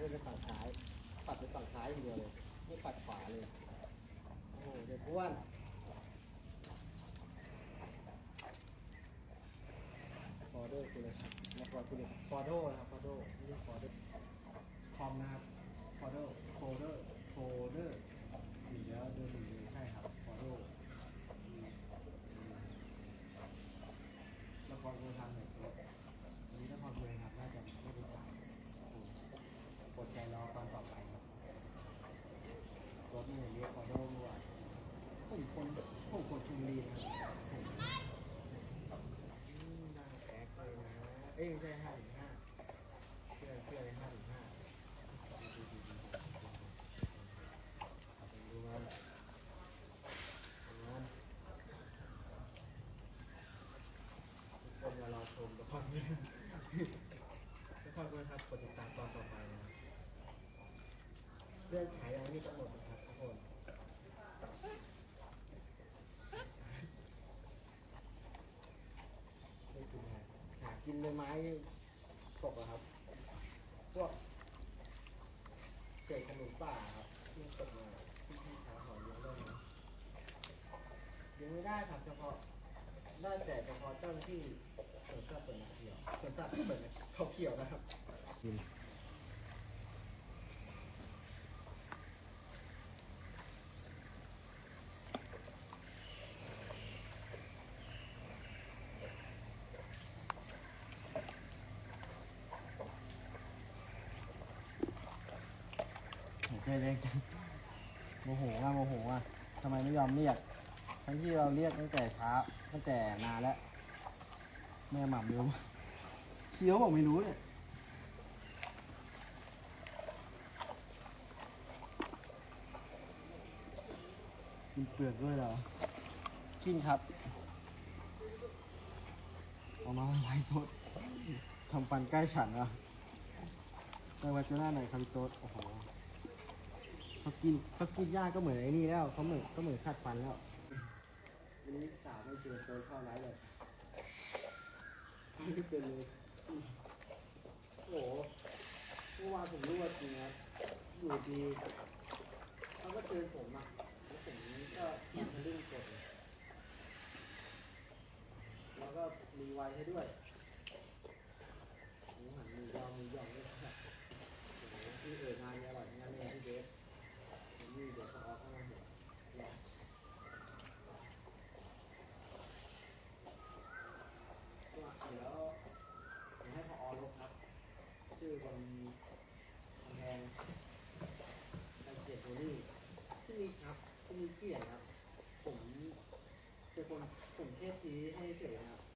ด้วยเป็นฝั่งซ้าย ปัดไปฝั่งซ้ายอย่างเดียวเลย ไม่ปัดขวาเลย โอ้โหเด็กอ้วนฟอร์โดคุณเลยครับแล้วฟอร์คุณเลยฟอร์โดนะครับฟอร์โดไม่ใช่ฟอร์โดคอมนะครับฟอร์โดโฟเดอร์โฟเดอร์หนีแล้วเดินหนีเลยใช่ครับฟอร์โดละครคุณทำหน่อยครับวันนี้ละครคุณทำน่าจะไม่รู้จักโอ้โหกดใจรอตอนต่อไปครับรถ นี่เรียกฟอร์โดด้วยผมคนผมคนชุมรีนะครับน่าแตกเลยนะ เอ้ยไม่ใช่ห้าถึงห้าเชื่อเชื่อเลยห้าถึงห้าดูดูดูดูดูมันดูมันทุกคนมารอชมละครเรื่องละครเรื่องครับกดติดตามตอนต่อไปนะเรื่องขายยังไม่มีกำหนดนะครับทุกคน ไม่กินฮะหา กินใบไม้ตกอะครับ พวกเศษขนมป่าครับที่ตกมาที่ที่ชาหอยเลี้ยงได้ไหมเลี้ยงไม่ได้ครับเฉพาะได้แต่เฉพาะเจ้าหน้าที่สวนสัตว์เปิดนาเขียวสวนสัตว์เปิดเขาเขียวนะครับ กินเคยเรียกโมโหอะโมโหอะทำไมไม่ยอมเรียก ทั้งที่เราเรียกตั้งแต่เช้าตั้งแต่นานแล้ว แม่หม่ำเดียวเคี้ยวบอกไม่รู้เนี่ยกินเปลือกด้วยเหรอ กินครับ เอามาไว้โต๊ดทำฟันใกล้ฉันอะในวัจนาไหนครับพี่โต๊ดโอ้โห กินเขากินยาก็เหมือนไอ้นี่แล้วเขาเหมือนก็เหมือนขัดฟันแล้ววันนี้สาวไม่เจอโต๊ดเข้าร้ายเลยไม่เป็นเลยโอ้โหเมื่อวานผมรู้ว่าจริงครับอยู่ดีเขาก็เจอผมอะแล้วผมก็มันทะลึ่งกดแล้วก็มีไวให้ด้วยหมูหันหมูยอหมูหยองด้วยที่เอ่ยงานนี้อร่อยงานเลยที่เบสผมนี่เดี๋ยวเขาออกข้างหน้าหัวรอก็เดี๋ยวเดี๋ยวให้พอลบครับ ชื่อคนกำแพงเกียรโทนี่ที่นี่ครับที่นี่เกียรติครับ ผมเป็นคนผมเทพซีให้เฉยนะครับ